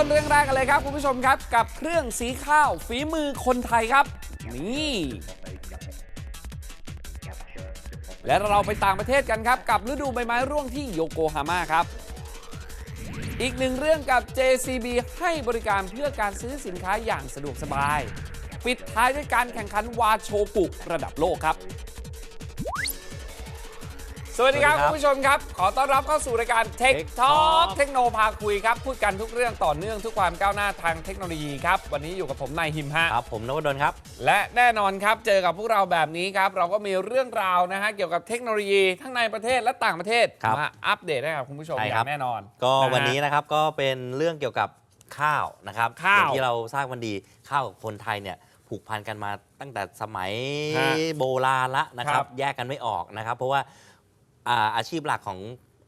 ต้นเรื่องแรกกันเลยครับคุณผู้ชมครับ กับเครื่องสีข้าวฝีมือคนไทยครับ นี่ และเราไปต่างประเทศกันครับ กับฤดูใบไม้ร่วงที่โยโกฮาม่าครับ อีกหนึ่งเรื่องกับ JCB ให้บริการเพื่อการซื้อสินค้าอย่างสะดวกสบาย ปิดท้ายด้วยการแข่งขันวาโชกุระดับโลกครับ สวัสดีครับสวัสดีครับ คุณผู้ชมครับ ขอต้อนรับเข้าสู่รายการ Tech Tech Talk Talk เทคโนพาคุยครับ พูดกันทุกเรื่องต่อเนื่องทุกความก้าวหน้าทางเทคโนโลยีครับ วันนี้อยู่กับผมนายหิมฮะครับ ผมนวดลครับ และแน่นอนครับ เจอกับพวกเราแบบนี้ครับ เราก็มีเรื่องราวนะฮะเกี่ยวกับเทคโนโลยีทั้งในประเทศและต่างประเทศครับมาอัปเดตให้กับคุณผู้ชมใช่อครัย่าบงแน่นอน ก็ะฮะวันนี้นะครับก็เป็นเรื่องเกี่ยวกับข้าวนะครับข้าวอย่างที่เราทราบกันดีข้าวกับคนไทยเนี่ยผูกพันกันมาตั้งแต่สมัยฮะโบราณละนะคครัรับบแยกกันไม่ออกนะครับ เพราะว่า อ่าอาชีพหลักของ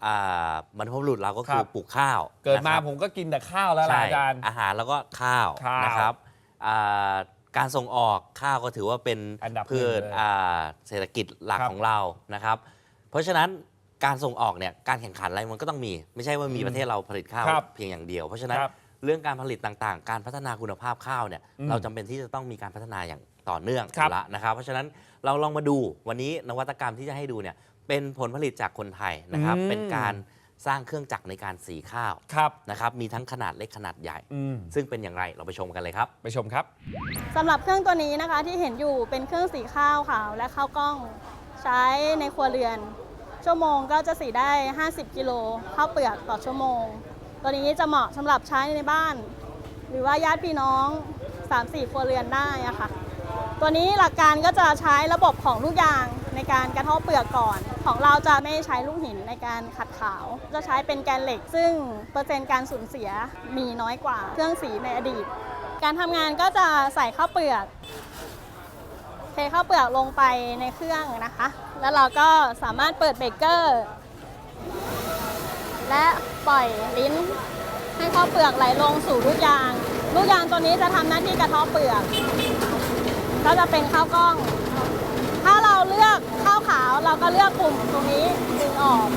อ่าบรรพบุรุษเราก็คือปลูกข้าวเกิดมานะครับผมก็กินแต่ข้าวแล้วล่ะใช่อาจารย์ อาหารแล้วก็ข้าวข้าวนะครับอ่าการส่งออกข้าวก็ถือว่าเป็นอันดับหนึ่งพืชเลยอ่าเศรษฐกิจหลักครับของเรานะครับ เพราะฉะนั้นการส่งออกเนี่ยการแข่งขันอะไรมันก็ต้องมี ไม่ใช่ว่ามีอืมประเทศเราผลิตข้าวครับเพียงอย่างเดียว เพราะฉะนั้นครับเรื่องการผลิตต่างๆ การพัฒนาคุณภาพข้าวเนี่ยอืมเราจำเป็นที่จะต้องมีการพัฒนาอย่างต่อเนื่องครับ อยู่ละนะครับ เพราะฉะนั้นเราลองมาดูวันนี้นวัตกรรมที่จะให้ดูเนี่ย เป็นผลผลิตจากคนไทยนะครับ อืม เป็นการสร้างเครื่องจักรในการสีข้าวครับ นะครับ มีทั้งขนาดเล็กขนาดใหญ่ อืม ซึ่งเป็นอย่างไรเราไปชมกันเลยครับ ไปชมครับ สำหรับเครื่องตัวนี้นะคะที่เห็นอยู่เป็นเครื่องสีข้าวขาวและข้าวกล้องใช้ในครัวเรือน ชั่วโมงก็จะสีได้ 50 กิโลข้าวเปลือกต่อชั่วโมง ตัวนี้จะเหมาะสำหรับใช้ในบ้าน หรือว่าญาติพี่น้อง 3-4 ครัวเรือนได้อะค่ะ ตัวนี้หลักการก็จะใช้ระบบของลูกยาง ในการกระทาะเปลือกก่อน ของเราจะไม่ใช้ลูกหินในการขัดขาว จะใช้เป็นแกนเหล็ก ซึ่งเปอร์เซ็นต์การสูญเสียมีน้อยกว่าเครื่องสีในอดีต การทำงานก็จะใส่ข้าวเปลือกเทข้าวเปลือกลงไปในเครื่องนะคะ แล้วเราก็สามารถเปิดเบรกเกอร์ และปล่อยลิ้น ให้ข้าวเปลือกไหลลงสู่ลูกยาง ลูกยางตัวนี้จะทำหน้าที่กระเทาะเปลือก ก็จะเป็นข้าวกล้อง ถ้าเราเลือกข้าวขาวเราก็เลือกกลุ่มตรงนี้ดึงออก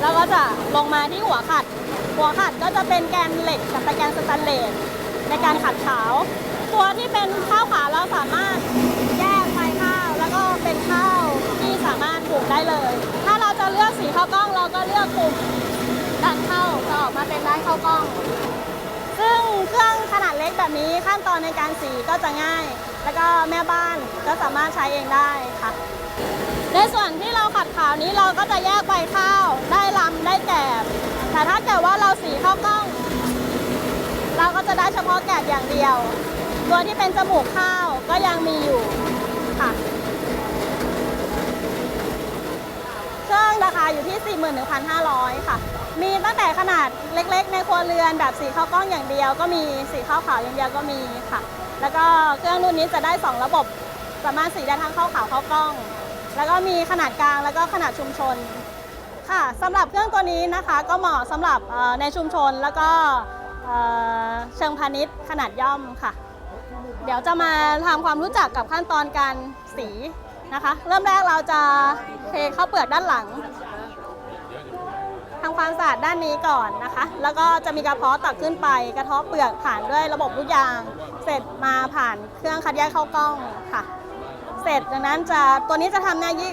แล้วก็จะลงมาที่หัวขัด หัวขัดก็จะเป็นแกนเหล็กกับตะแกรงสแตนเลสในการขัดขาว ตัวที่เป็นข้าวขาวเราสามารถแยกไฟข้าวแล้วก็เป็นข้าวที่สามารถปลูกได้เลย ถ้าเราจะเลือกสีข้าวกล้องเราก็เลือกกลุ่มด้านข้าวจะออกมาเป็นด้านข้าวกล้อง ซึ่งเครื่องขนาดเล็กแบบนี้ขั้นตอนในการสีก็จะง่าย แล้วก็แม่บ้านก็สามารถใช้เองได้ค่ะ ในส่วนที่เราขัดขาวนี้เราก็จะแยกใบข้าวได้ลำได้แกบแต่ถ้าเกิดว่าเราสีข้าวกล้อง เราก็จะได้เฉพาะแกบอย่างเดียว ตัวที่เป็นจมูกข้าวก็ยังมีอยู่ค่ะเครื่องราคาอยู่ที่ 41,500 ค่ะ มีตั้งแต่ขนาดเล็กๆ ในครัวเรือนแบบสีข้าวกล้องอย่างเดียวก็มีสีข้าวขาวอย่างเดียวก็มีค่ะ แล้วก็เครื่องรุ่นนี้จะได้ 2 ระบบ สามารถสีได้ทั้งข้าวขาวข้ากล้อง แล้วก็มีขนาดกลางแล้วก็ขนาดชุมชนค่ะสำหรับเครื่องตัวนี้นะคะก็เหมาะสำหรับในชุมชนแล้วก็เชิงพาณิชย์ขนาดย่อมค่ะ เดี๋ยวจะมาทำความรู้จักกับขั้นตอนการสีนะคะ เริ่มแรกเราจะเทข้าวเปลือกด้านหลัง ความสะอาดด้านนี้ก่อนนะคะ แล้วก็จะมีกระเพาะตักขึ้นไป กระเทาะเปลือกผ่านด้วยระบบลูกยาง เสร็จมาผ่านเครื่องคัดแยกเข้ากล้องค่ะ เสร็จดังนั้นจะตัวนี้จะทำหน้าที่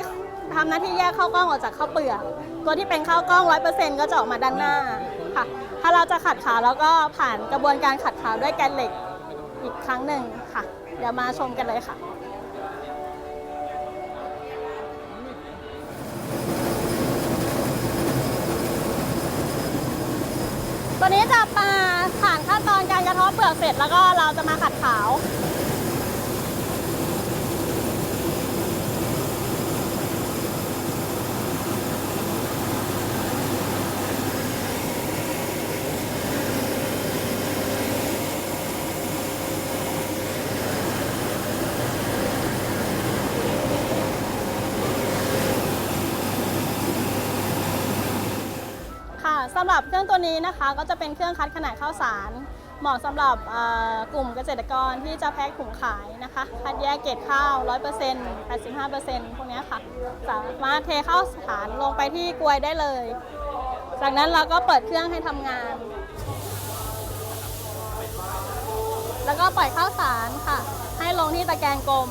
ทำหน้าที่แยกเข้ากล้องออกจากข้าวเปลือก ตัวที่เป็นข้าวกล้องร้อยเปอร์เซ็นต์ก็จะออกมาด้านหน้าค่ะ ถ้าเราจะขัดขาวแล้วก็ผ่านกระบวนการขัดขาวด้วยแกนเหล็กอีกครั้งหนึ่งค่ะ เดี๋ยวมาชมกันเลยค่ะ ตัวนี้จะมาผ่านขั้นตอนการกระเทาะเปลือกเสร็จแล้วก็เราจะมาขัดขาว สำหรับเครื่องตัวนี้นะคะก็จะเป็นเครื่องคัดขนาดข้าวสาร เหมาะสำหรับกลุ่มเกษตรกรที่จะแพ็คถุงขายนะคะ คัดแยกเกรดข้าว 100% 85%พวกนี้ค่ะ สามารถเทข้าวสารลงไปที่กลวยได้เลย จากนั้นเราก็เปิดเครื่องให้ทำงาน แล้วก็ปล่อยข้าวสารค่ะ ให้ลงที่ตะแกรงกลม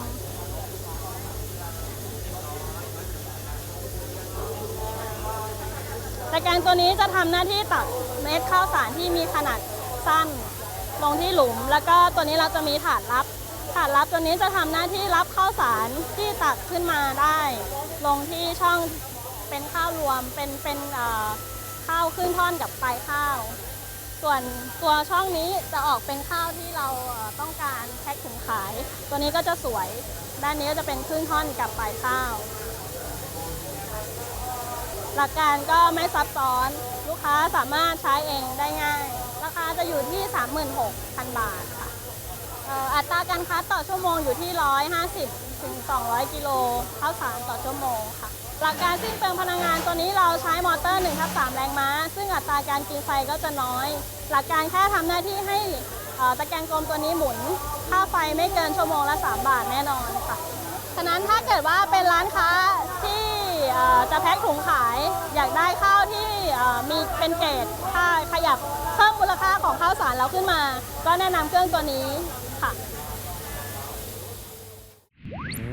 ตะแกรงตัวนี้จะทำหน้าที่ตักเม็ดข้าวสารที่มีขนาดสั้นลงที่หลุม แล้วก็ตัวนี้เราจะมีถาดรับ ถาดรับตัวนี้จะทำหน้าที่รับข้าวสารที่ตักขึ้นมาได้ ลงที่ช่องเป็นข้าวรวมเป็นเป็นข้าวขึ้นท่อนกับปลายข้าว ส่วนตัวช่องนี้จะออกเป็นข้าวที่เราต้องการแพ็คถุงขาย ตัวนี้ก็จะสวย ด้านนี้ก็จะเป็นครึ่งท่อนกับปลายข้าว หลักการก็ไม่ซับซ้อน ลูกค้าสามารถใช้เองได้ง่าย ราคาจะอยู่ที่ 36,000 บาทค่ะอัตราการคัดต่อชั่วโมงอยู่ที่ 150ถึง200 กิโลข้าวสารต่อชั่วโมงค่ะ หลักการสิ้นเปลืองพลังงานตัวนี้เราใช้มอเตอร์1ทับ3แรงม้า ซึ่งอัตราการกินไฟก็จะน้อย หลักการแค่ทำหน้าที่ให้ตะแกรงกลมตัวนี้หมุน ค่าไฟไม่เกินชั่วโมงละ 3 บาทแน่นอนค่ะ ฉะนั้นถ้าเกิดว่าเป็นร้านค้าที่ จะแพ็คถุงขาย อยากได้ข้าวที่เอ่อมีเป็นเกรดค่าขยับเพิ่มมูลค่าของข้าวสารเราขึ้นมา ก็แนะนำเครื่องตัวนี้ค่ะอื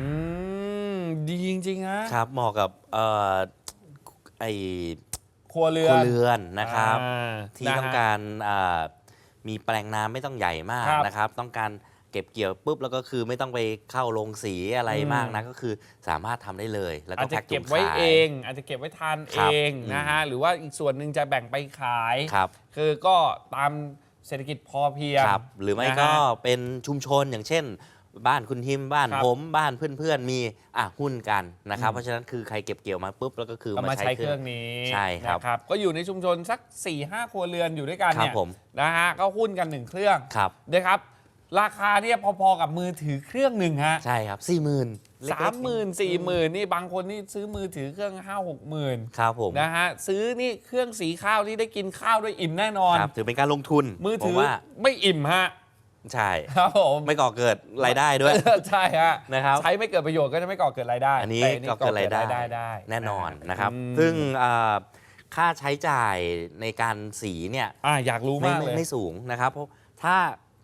มดีจริงๆฮะครับ เหมาะกับเอ่อไอครัวเรืคอรัวน เรือนนะครับ อ่าที่นะฮะต้องการอ่ามีแปลงน้ำไม่ต้องใหญ่มากครับนะครับ ต้องการ เก็บเกี่ยวปุ๊บแล้วก็คือไม่ต้องไปเข้าโรงสีอะไรอืมมากนะก็คือสามารถทำได้เลย แล้วอาก็จจะแพ็คถุเก็บงไว้ขายเองอาจจะเก็บไว้ทานคเอรับงนะฮะหรือว่าอีกส่วนหนึ่งจะแบ่งไปขาย ครับ คือก็ตามเศรษฐกิจพอเพียงครับหรือไม่นะฮะก็เป็นชุมชนอย่างเช่น บ้านคุณทิมบ้านครับผมบ้านเพื่อนๆมีอะหุ้นกันนะครับอืม เพราะฉะนั้นคือใครเก็บเกี่ยวมาปุ๊บแล้วก็คือก็มามาใช้ใช้เคเครื่รื่อองง นี้ใช่ครับนะครับก็อยู่ในชุมชนสัก4ี่ห้าครัวเรือนอยู่ด้วยกันครับเนี่ยผม นะฮะก็หุ้นกันหนึ่งเครื่องครับ นะครับ ราคาเนี่ยพอๆกับมือถือเครื่องหนึ่งฮะใช่ครับสี่หมื่นสามหมื่นสี่หมื่นนี่บางคนนี่ซื้อมือถือเครื่องห้าหกหมื่นครับผมนะฮะซื้อนี่เครื่องสีข้าวที่ได้กินข้าวด้วยอิ่มแน่นอนครับถือเป็นการลงทุนมือผถือว่าไม่อิ่มฮะใช่ครับผมไม่ก่อเกิดรายได้ด้วยใช่ฮะนะครับใช้ไม่เกิดประโยชน์ก็จะไม่ก่อเกิดรายได้ อันนี้แต่ก็เกิดรายได้ได้แน่นอนนะครับอืมซึ่งอ่าค่าใช้จ่ายในการสีเนี่ยอ่าอยากรู้ไม่มากไม่เลยไม่สูงนะครับเพราะถ้า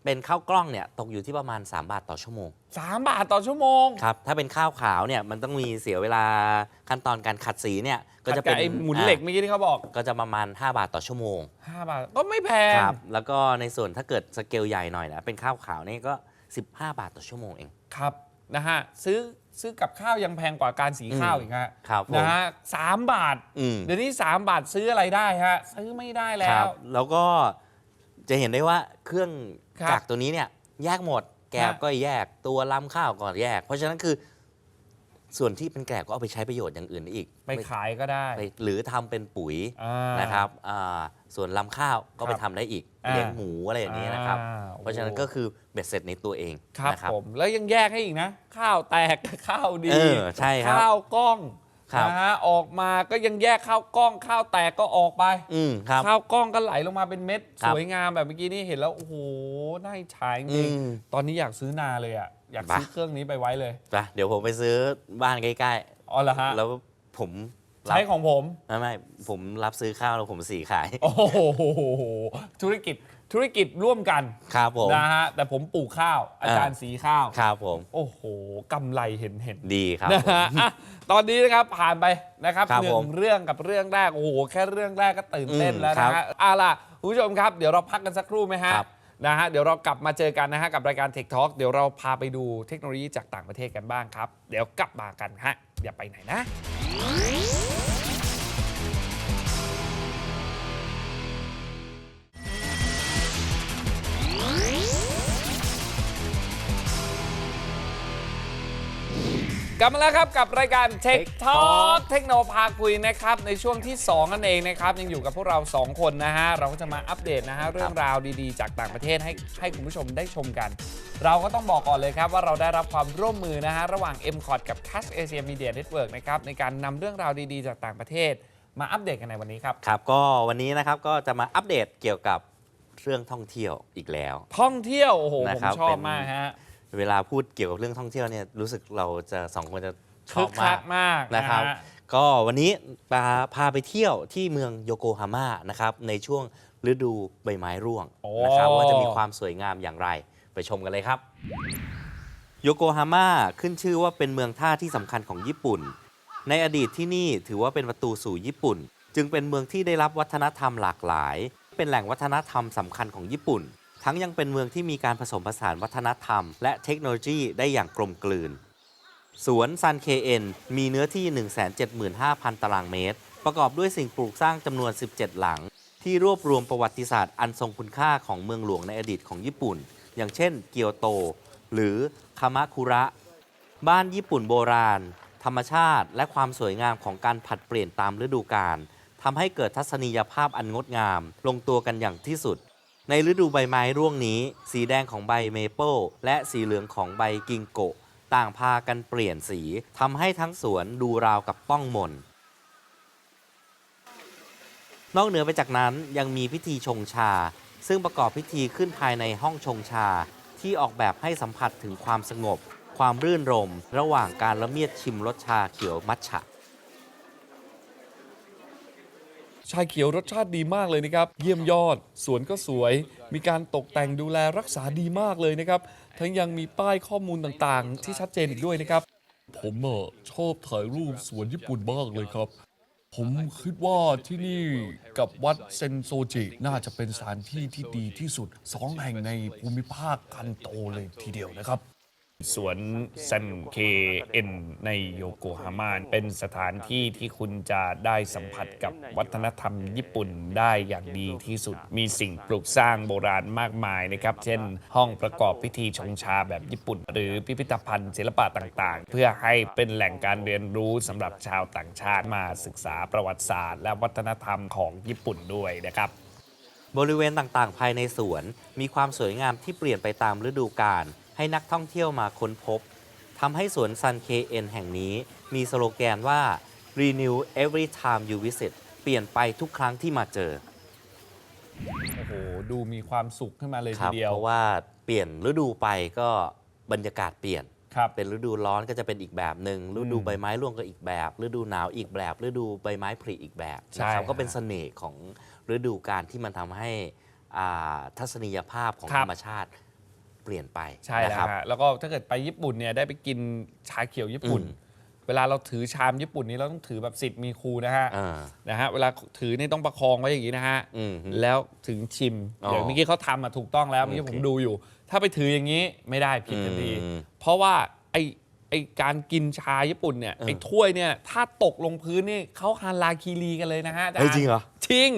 เป็นข้าวกล้องเนี่ยตกอยู่ที่ประมาณ 3 บาทต่อชั่วโมงสามบาทต่อชั่วโมง ครับถ้าเป็นข้าวขาวเนี่ยมันต้องมีเสียเวลาขั้นตอนการขัดสีเนี่ยก็จะเป็นไอ้หมุนเหล็กเมื่อกี้ที่เขาบอกอะก็จะประมาณ 5 บาทต่อชั่วโมง 5 บาทก็ไม่แพงครับแล้วก็ในส่วนถ้าเกิดสเกลใหญ่หน่อยนะเป็นข้าวขาวนี่ก็ 15 บาทต่อชั่วโมงเองครับนะฮะซื้อซื้อกับข้าวยังแพงกว่าการสีข้าวอืมอีกฮะครับผมนะฮะสามบาทอืมเดี๋ยวนี้ 3 บาทซื้ออะไรได้ฮะซื้อไม่ได้แล้ครัวบแล้วก็จะเห็นได้ว่าเครื่อง ครับจักรตัวนี้เนี่ยแยกหมด แกบฮะก็แยกตัวลำข้าวก็แยก เพราะฉะนั้นคือ ส่วนที่เป็นแกลบก็เอาไปใช้ประโยชน์อย่างอื่นได้อีกไปขายก็ได้ไปหรือทำเป็นปุ๋ยอ่า นะครับอ่าส่วนลำข้าวก็ไปครับทำได้อีกอ่าเลี้ยงหมูอะไรอย่างนี้นะครับ อ่เพราะฉะนั้นก็คือเบ็ดเสร็จในตัวเองครับนะครับผมแล้วยังแยกให้อีกนะ ข้าวแตก ข้าวดีเออใช่ครับ ข้าวกล้อง ครับนะฮะออกมาก็ยังแยกข้าวกล้องข้าวแตกก็ออกไปอืมครับ ข้าวกล้องก็ไหลลงมาเป็นเม็ด ครัสบวยงามแบบเมื่อกี้นี่เห็นแล้วโอ้โหน่าอิจฉาจอืริงมๆตอนนี้อยากซื้อนาเลยอะอยากซื้อไปเครื่องนี้ไปไว้เลยไปเดี๋ยวผมไปซื้อบ้านใกล้อ๋อเหรอฮะๆ แล้วผมรับใช้ของผม ไม่ไม่ผมรับซื้อข้าวแล้วผมสีขาย โอ้โหธุรกิจ ธุรกิจร่วมกันครับผมนะฮะแต่ผมปลูกข้าว อาจารย์สีข้าว ครับผม โอ้โหกำไรเห็นเห็นดีครับนะผมฮะอะตอนนี้นะครับผ่านไปนะครับครับหนึ่ผงมเรื่องกับเรื่องแรกโอ้โหแค่เรื่องแรกก็ตื่นเต้นอืมแล้วครันะบฮะเอาล่ะคุณผู้ชมครับ เดี๋ยวเราพักกันสักครู่ไหมฮะครับ นะฮะเดี๋ยวเรากลับมาเจอกันนะฮะกับรายการ Tech Talk เดี๋ยวเราพาไปดูเทคโนโลยีจากต่างประเทศกันบ้างครับ เดี๋ยวกลับมากันฮะอย่าไปไหนนะ ลับมาแล้วครับกับรายการ Tech Tech Talk Talk เทคโนพาคุยนะครับในช่วงที่2นั่นเองนะครับยังอยู่กับพวกเรา 2 คนนะฮะเราก็จะมาอัปเดตนะฮะเรื่องราวดีๆ จากต่างประเทศให้ให้คุณผู้ชมได้ชมกัน เราก็ต้องบอกก่อนเลยครับว่าเราได้รับความร่วมมือนะฮะระหว่าง m c o t กับ Cash Asia Media Network นะครับในการนำเรื่องราวดีๆ จากต่างประเทศ มาอัปเดตกันในวันนี้ครับครับ ก็วันนี้นะครับก็จะมาอัปเดตเกี่ยวกับเรื่องท่องเที่ยวอีกแล้ว ท่องเที่ยวโอ้โหนะผมครับชอเป็บนมากฮะ เวลาพูดเกี่ยวกับเรื่องท่องเที่ยวเนี่ยรู้สึกเราจะสองคนจะชคึอบกคัมากกมากนะครับ ฮ ก็วันนี้พาพาไปเที่ยวที่เมืองโยโกฮาม่านะครับในช่วงฤดูใบไม้ร่วงโอ้ นะครับว่าจะมีความสวยงามอย่างไรไปชมกันเลยครับ โยโกฮาม่าขึ้นชื่อว่าเป็นเมืองท่าที่สำคัญของญี่ปุ่น ในอดีตที่นี่ถือว่าเป็นประตูสู่ญี่ปุ่น จึงเป็นเมืองที่ได้รับวัฒนธรรมหลากหลาย เป็นแหล่งวัฒนธรรมสำคัญของญี่ปุ่น ทั้งยังเป็นเมืองที่มีการผสมผสานวัฒนธรรม และเทคโนโลยีได้อย่างกลมกลืน สวนซันเคเอ็นมีเนื้อที่ 175,000 ตารางเมตร ประกอบด้วยสิ่งปลูกสร้างจำนวน 17 หลัง ที่รวบรวมประวัติศาสตร์อันทรงคุณค่าของเมืองหลวงในอดีตของญี่ปุ่น อย่างเช่น เกียวโต หรือคามะคุระ บ้านญี่ปุ่นโบราณ ธรรมชาติ และความสวยงามของการผัดเปลี่ยนตามฤดูกาลทำให้เกิดทัศนียภาพอันงดงาม ลงตัวกันอย่างที่สุด ในฤดูใบไม้ร่วงนี้ สีแดงของใบเมเปิลและสีเหลืองของใบกิงโกะต่างพากันเปลี่ยนสีทำให้ทั้งสวนดูราวกับต้องมน นอกเหนือไปจากนั้นยังมีพิธีชงชา ซึ่งประกอบพิธีขึ้นภายในห้องชงชา ที่ออกแบบให้สัมผัสถึงความสงบ ความรื่นรม ระหว่างการละเมียดชิมรสชาเขียวมัทฉะ ชาเขียวรสชาติดีมากเลยนะครับ เยี่ยมยอด สวนก็สวย มีการตกแต่งดูแลรักษาดีมากเลยนะครับ ทั้งยังมีป้ายข้อมูลต่างๆ ที่ชัดเจนอีกด้วยนะครับ ผมเออชอบถ่ายรูปสวนญี่ปุ่นมากเลยครับ ผมคิดว่าที่นี่กับวัดเซนโซจิ น่าจะเป็นสถานที่ที่ดีที่สุดสองแห่งในภูมิภาคคันโตเลยทีเดียวนะครับ สวนซันเคเอ็นในโยโกฮาม่าเป็นสถานที่ที่คุณจะได้สัมผัสกับวัฒนธรรมญี่ปุ่นได้อย่างดีที่สุด มีสิ่งปลูกสร้างโบราณมากมายนะครับ เช่น ห้องประกอบพิธีชงชาแบบญี่ปุ่น หรือพิพิธภัณฑ์ศิลปะต่างๆ เพื่อให้เป็นแหล่งการเรียนรู้สำหรับชาวต่างชาติมาศึกษาประวัติศาสตร์ และวัฒนธรรมของญี่ปุ่นด้วยนะครับบริเวณต่างๆ ภายในสวน มีความสวยงามที่เปลี่ยนไปตามฤดูกาล ให้นักท่องเที่ยวมาค้นพบทำให้สวนซันเคเอ็นแห่งนี้มีสโลแกนว่า renew every time you visit เปลี่ยนไปทุกครั้งที่มาเจอโอ้โหดูมีความสุขขึ้นมาเลยคทีรับเดียว เพราะว่าเปลี่ยนฤดูไปก็บรรยากาศเปลี่ยน ครับ เป็นฤดูร้อนก็จะเป็นอีกแบบหนึ่งฤดูอืมใบไม้ร่วงก็อีกแบบ ฤดูหนาวอีกแบบฤดูใบไม้ผลิอีกแบบใช่นะครับฮะก็เป็นเสน่ห์ของฤดูกาลที่มันทำให้อ่าทัศนียภาพของครัธบรรมชาติ เปลี่ยนไปใช่แล้วนะครับ ฮะแล้วก็ถ้าเกิดไปญี่ปุ่นเนี่ยได้ไปกินชาเขียวญี่ปุ่น อืม เวลาเราถือชามญี่ปุ่นนี้เราต้องถือแบบสิทธิ์มีครูนะฮะ อ่า นะฮะเวลาถือนี่ต้องประคองไว้อย่างนี้นะฮะอืมแล้วถึงชิมอ๋ออย่างเมื่อกี้เขาทำมาถูกต้องแล้วเมื่อกี้โอผเคมดูอยู่ ถ้าไปถืออย่างนี้ไม่ได้ผิดทันทีอืมเพราะว่าไอไอการกินชาญี่ปุ่นเนี่ยเออไอถ้วยเนี่ยถ้าตกลงพื้นนี่เขาฮาราคิรีกันเลยนะฮะอาจาเฮ้ยย์จริงเหรอจริง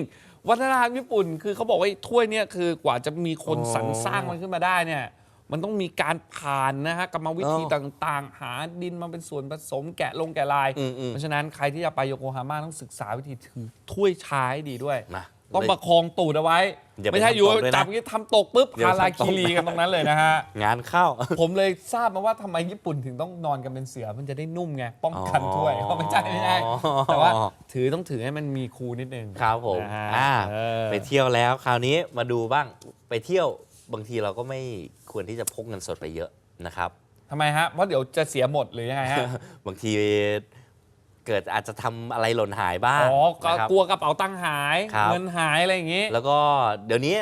วัฒนธรรมญี่ปุ่น คือเขาบอกว่าไอ้ถ้วยเนี่ยคือกว่าจะมีคนอ๋อสรรสร้างมันขึ้นมาได้เนี่ย มันต้องมีการผ่านนะฮะกรรมวิธีอ๋อต่างๆ หาดินมาเป็นส่วนผสมแกะลงแกะลาย อืมอืมเพราะฉะนั้นใครที่จะไปโยโกฮาม่าต้องศึกษาวิธีถือถ้วยชาให้ดีด้วย นะ ต้องประคองตูดเอาไว้ อย่าไปไม่ใช่อยู่ทำตกด้วยนะจับอย่างนี้ทำตกปุ๊บเดี๋ยวฮาราทำตกคิรีกันตรงนั้นเลยนะฮะ งานเข้า ผมเลยทราบมาว่าทำไมญี่ปุ่นถึงต้องนอนกันเป็นเสือมันจะได้นุ่มไง ป้องกันอ๋อถ้วยเขาไม่ใช่ไม่ใช่แต่ว่าถือต้องถือให้มันมีคูนิดนึงครับผมนะฮะอ่า เออ ไปเที่ยวแล้วคราวนี้มาดูบ้างไปเที่ยวบางทีเราก็ไม่ควรที่จะพกเงินสดไปเยอะนะครับ ทำไมฮะ เพราะเดี๋ยวจะเสียหมดหรือยังไงฮะ บางที เกิดอาจจะทำอะไรหล่นหายบ้างอ๋อก็นะครับ กลัวกระเป๋าตังค์หาย ครับ เงินหายอะไรอย่างงี้ แล้วก็เดี๋ยวนี้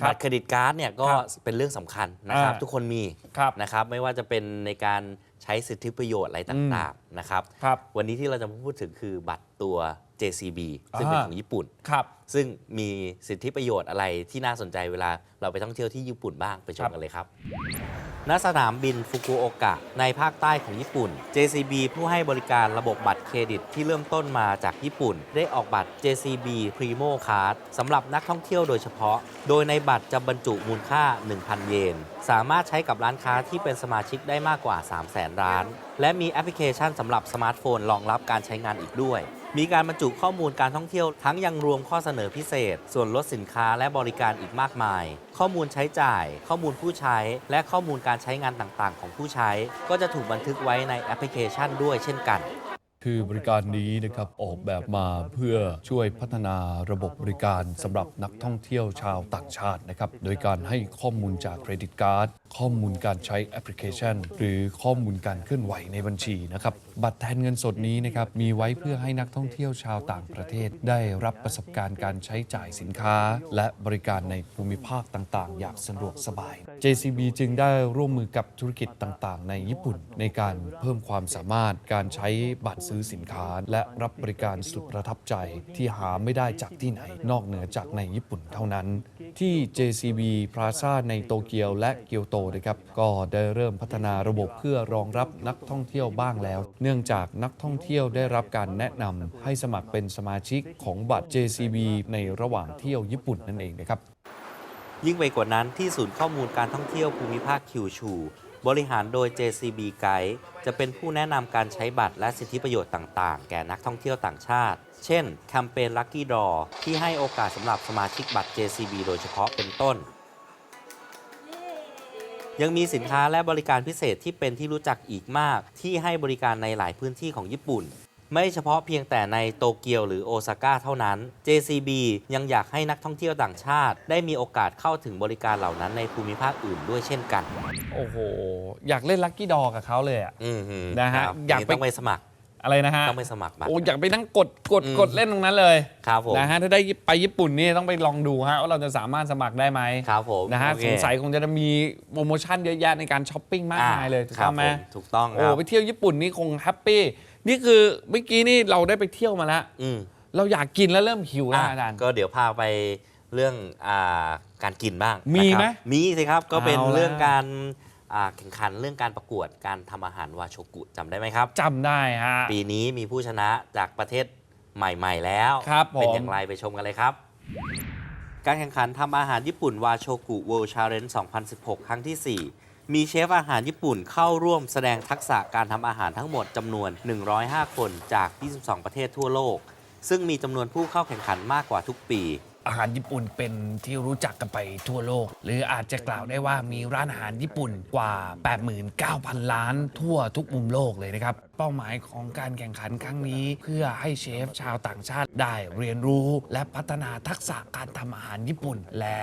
ครับบัตรเครดิตการ์ดเนี่ยก็ครับเป็นเรื่องสำคัญนะครับ อ่า ทุกคนมีครับ นะครับ ไม่ว่าจะเป็นในการใช้สิทธิประโยชน์อะไรต่างๆนะครับ ครับ วันนี้ที่เราจะมาพูดถึงคือบัตรตัว JCB ซึ่งเป็นอ่าของญี่ปุ่น ครับ ซึ่งมีสิทธิประโยชน์อะไรที่น่าสนใจเวลาเราไปท่องเที่ยวที่ญี่ปุ่นบ้างไปชครัมบกันเลยครับ ณ สนามบินฟุกุโอกะ ในภาคใต้ของญี่ปุ่น JCB ผู้ให้บริการระบบบัตรเครดิตที่เริ่มต้นมาจากญี่ปุ่น ได้ออกบัตร JCB Primo Card สำหรับนักท่องเที่ยวโดยเฉพาะ โดยในบัตรจะบรรจุมูลค่า 1,000 เยน สามารถใช้กับร้านค้าที่เป็นสมาชิกได้มากกว่า 300,000ร้าน และมีแอปพลิเคชันสำหรับสมาร์ทโฟนรองรับการใช้งานอีกด้วย มีการบรรจุข้อมูลการท่องเที่ยวทั้งยังรวมข้อเสนอพิเศษ ส่วนลดสินค้าและบริการอีกมากมาย ข้อมูลใช้จ่าย ข้อมูลผู้ใช้ และข้อมูลการใช้งานต่างๆ ของผู้ใช้ ก็จะถูกบันทึกไว้ในแอปพลิเคชันด้วยเช่นกันคือบริการนี้นะครับออกแบบมาเพื่อช่วยพัฒนาระบบบริการสำหรับนักท่องเที่ยวชาวต่างชาตินะครับโดยการให้ข้อมูลจากเครดิตการ์ด ข้อมูลการใช้แอปพลิเคชัน หรือข้อมูลการเคลื่อนไหวในบัญชีนะครับบัตรแทนเงินสดนี้นะครับมีไว้เพื่อให้นักท่องเที่ยวชาวต่างประเทศ ได้รับประสบการณ์การใช้จ่ายสินค้า และบริการในภูมิภาคต่างๆ อย่างสะดวกสบาย JCB จึงได้ร่วมมือกับธุรกิจต่างๆ ในญี่ปุ่น ในการเพิ่มความสามารถการใช้บัตรซื้อสินค้า และรับบริการสุดประทับใจที่หาไม่ได้จากที่ไหนนอกเหนือจากในญี่ปุ่นเท่านั้นที่ JCB Plaza ในโตเกียวและเกียวโตนะครับก็ได้เริ่มพัฒนาระบบเพื่อรองรับนักท่องเที่ยวบ้างแล้ว เนื่องจากนักท่องเที่ยวได้รับการแนะนำให้สมัครเป็นสมาชิกของบัตร JCB ในระหว่างเที่ยวญี่ปุ่นนั่นเองนะครับยิ่งไปกว่านั้นที่ศูนย์ข้อมูลการท่องเที่ยวภูมิภาคคิวชู บริหารโดย JCB Guide จะเป็นผู้แนะนำการใช้บัตรและสิทธิประโยชน์ต่าง ๆ แก่นักท่องเที่ยวต่างชาติ เช่น แคมเปญ Lucky Draw ที่ให้โอกาสสำหรับสมาชิกบัตร JCB โดยเฉพาะเป็นต้น ยังมีสินค้าและบริการพิเศษที่เป็นที่รู้จักอีกมาก ที่ให้บริการในหลายพื้นที่ของญี่ปุ่น ไม่เฉพาะเพียงแต่ในโตเกียวหรือโอซาก้าเท่านั้น JCB ยังอยากให้นักท่องเที่ยวต่างชาติ ได้มีโอกาสเข้าถึงบริการเหล่านั้นในภูมิภาคอื่นด้วยเช่นกัน โอ้โห อยากเล่นลั c กี้ดอกับเขาเลยอะอืมฮึนะฮะครับอยากไป ต้องไปสมัคร อะไรนะฮะต้องไปสมัครบัตร โอ้อยากไปนั่งกดกดอืม กดเล่นตรงนั้นเลยครับผมนะฮะถ้าได้ไปญี่ปุ่นนี่ต้องไปลองดูฮะว่าเราจะสามารถสมัครได้ไหมครับผมนะฮะโอเคสงสัยคงจะมีโปรโมชั่นเยอะแยะในการช้อปปิ้งมากมายเลยถูกครัต้บองไหมผมถูกต้องคโอ้รับไปเที่ยวญี่ปุ่นนี่คงแฮปปี้นี่คือเมื่อกี้นี่เราได้ไปเที่ยวมาแล้ว อืมเราอยากกินแล้วเริ่มหิวแล้วอะอาจารย์ ก็เดี๋ยวพาไปเรื่องอ่าการกินบ้างมีนะครับไหมมีสิครับก็เป็นเอาละ เรื่องการอ่า แข่งขันเรื่องการประกวดการทำอาหารวาโชกุจำได้ไหมครับ จำได้ฮะ ปีนี้มีผู้ชนะจากประเทศใหม่ ๆ แล้ว ครับผม เป็นอย่างไรไปชมกันเลยครับ การแข่งขันทำอาหารญี่ปุ่นวาโชกุ World Challenge 2016 ครั้งที่ 4 มีเชฟอาหารญี่ปุ่นเข้าร่วมแสดงทักษะการทำอาหารทั้งหมดจำนวน 105 คนจาก 22 ประเทศทั่วโลก ซึ่งมีจำนวนผู้เข้าแข่งขันมากกว่าทุกปี อาหารญี่ปุ่นเป็นที่รู้จักกันไปทั่วโลก หรืออาจจะกล่าวได้ว่ามีร้านอาหารญี่ปุ่นกว่า 89,000 ล้านทั่วทุกมุมโลกเลยนะครับ ป้าหมายของการแข่งขันครั้งนี้ เพื่อให้เชฟชาวต่างชาติได้เรียนรู้ และพัฒนาทักษะการทำอาหารญี่ปุ่น และ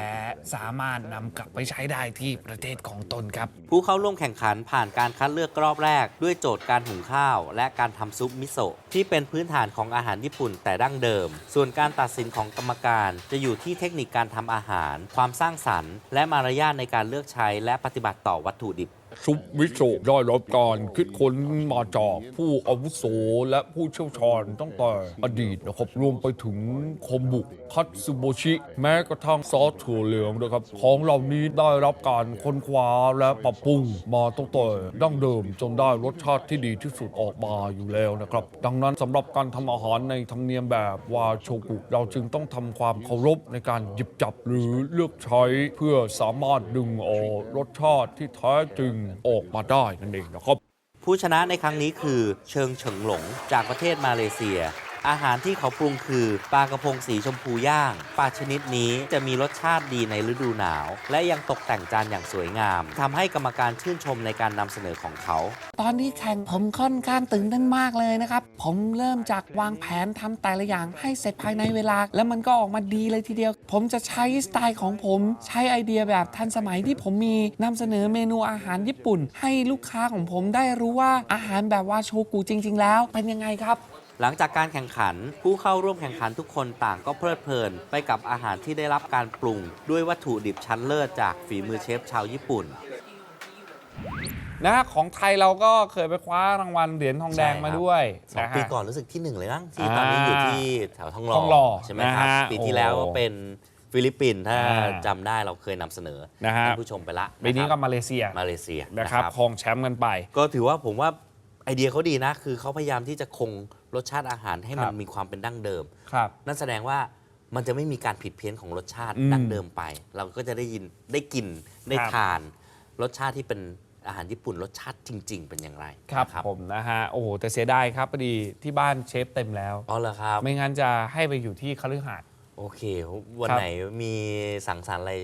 สามารถนำกลับไปใช้ได้ที่ประเทศของตนครับ ผู้เข้าร่วมแข่งขันผ่านการคัดเลือกรอบแรก ด้วยโจทย์การหุงข้าว และการทำซุปมิโซะที่เป็นพื้นฐานของอาหารญี่ปุ่นแต่ดั้งเดิม ส่วนการตัดสินของกรรมการจะอยู่ที่เทคนิคการทำอาหาร ความสร้างสรรค์ และมารยาทในการเลือกใช้และปฏิบัติต่อวัตถุดิบ ซุปมิโซะได้รับการคิดค้นมาจากผู้อาวุโสและผู้เชี่ยวชาญตั้งแต่อดีตนะครับรวมไปถึงคอมบุคัตสึโบชิ แม้กระทั่งซอสถั่วเหลืองนะครับ ของเหล่านี้ได้รับการค้นคว้าและปรับปรุงมาตั้งแต่ดั้งเดิมจนได้รสชาติที่ดีที่สุดออกมาอยู่แล้วนะครับ ดังนั้นสำหรับการทำอาหารในธรรมเนียมแบบวาโชกุเราจึงต้องทำความเคารพในการหยิบจับหรือเลือกใช้เพื่อสามารถดึงเอารสชาติที่แท้จริงออกมาได้นั่นเองนะครับ ผู้ชนะในครั้งนี้คือเชิงเฉิงหลงจากประเทศมาเลเซีย อาหารที่เขาปรุงคือปลากระพงสีชมพูย่างปลาชนิดนี้จะมีรสชาติดีในฤดูหนาว และยังตกแต่งจานอย่างสวยงามทำให้กรรมการชื่นชมในการนำเสนอของเขา ตอนที่แข่งผมค่อนข้างตื่นเต้นมากเลยนะครับ ผมเริ่มจากวางแผนทำแต่ละอย่างให้เสร็จภายในเวลา แล้วมันก็ออกมาดีเลยทีเดียว ผมจะใช้สไตล์ของผมใช้ไอเดียแบบทันสมัยที่ผมมีนำเสนอเมนูอาหารญี่ปุ่น ให้ลูกค้าของผมได้รู้ว่าอาหารแบบว่าโชกุจริง ๆ แล้วเป็นยังไงครับ หลังจากการแข่งขัน ผู้เข้าร่วมแข่งขันทุกคนต่างก็เพลิดเพลิน ไปกับอาหารที่ได้รับการปรุง ด้วยวัตถุดิบชั้นเลิศจากฝีมือเชฟชาวญี่ปุ่น นะของไทยเราก็เคยไปคว้ารางวัลเหรียญทองแดงมาด้วยสองนะฮะ ปีก่อนรู้สึกที่หนึ่งเลยมั้งที่อ่าตอนนี้อยู่ที่แถวทองหล่ทองหล่อใช่ไหมครับ นะฮะปีที่แล้วโอ้ก็เป็นฟิลิปปินส์ถ้าอ่าจำได้เราเคยนำเสนอนะฮะ ท่านผู้ชมไปละปีนี้ะคก็รับมาเลเซียมาเลเซียนะครับครองแชมป์กันไป ก็ถือว่าผมว่าไอเดียเขาดีนะ คือเขาพยายามที่จะคง รสชาติอาหารให้มัคนรับ มีความเป็นดั้งเดิม ครับ นั่นแสดงว่ามันจะไม่มีการผิดเพี้ยนของรสชาติอืมดั้งเดิมไป เราก็จะได้ยินได้กินได้ครับ ทาน รสชาติที่เป็นอาหารญี่ปุ่นรสชาติจริง ๆ เป็นอย่างไรครับนะผมนะฮะโอ้โหแต่เสียดายครับพอดีที่บ้านเชฟเต็มแล้ว อ๋อเหรอครับ ไม่งั้นจะให้ไปอยู่ที่คฤหาสน์ โอเค วันครับ ไหนมีสังสรรค์อะไร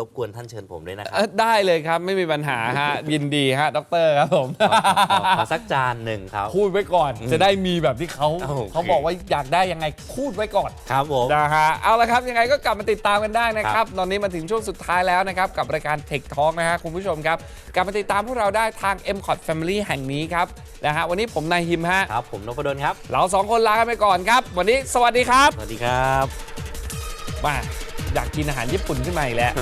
รบกวนท่านเชิญผมด้วยนะครัเอ่บอได้เลยครับไม่มีปัญหาฮะ ยินดีฮะดรครับผม ขอขอขอสักจานหนึ่งครับ พูดไว้ก่อนจะได้มีแบบที่เขาโอเค เขาบอกว่าอยากได้ยังไงพูดไว้ก่อน ครับผม นะฮะเอาละครับยังไงก็กลับมาติดตามกันได้นะคครัรับบตอนนี้มาถึงช่วงสุดท้ายแล้วนะครับ กับรายการ Tech Talk นะฮะคุณผู้ชมครับ กลับมาติดตามพวกเราได้ทาง m c o t Family แห่งนี้ครับนะฮะวันนี้ผมนายฮิมฮะครับ ผมนพดลครับ เราสองคนลากันไปก่อนครับ วันนี้สวัสดีครับสวัสดีครับ มา อยากกินอาหารญี่ปุ่นขึ้นมาอีกแล้ว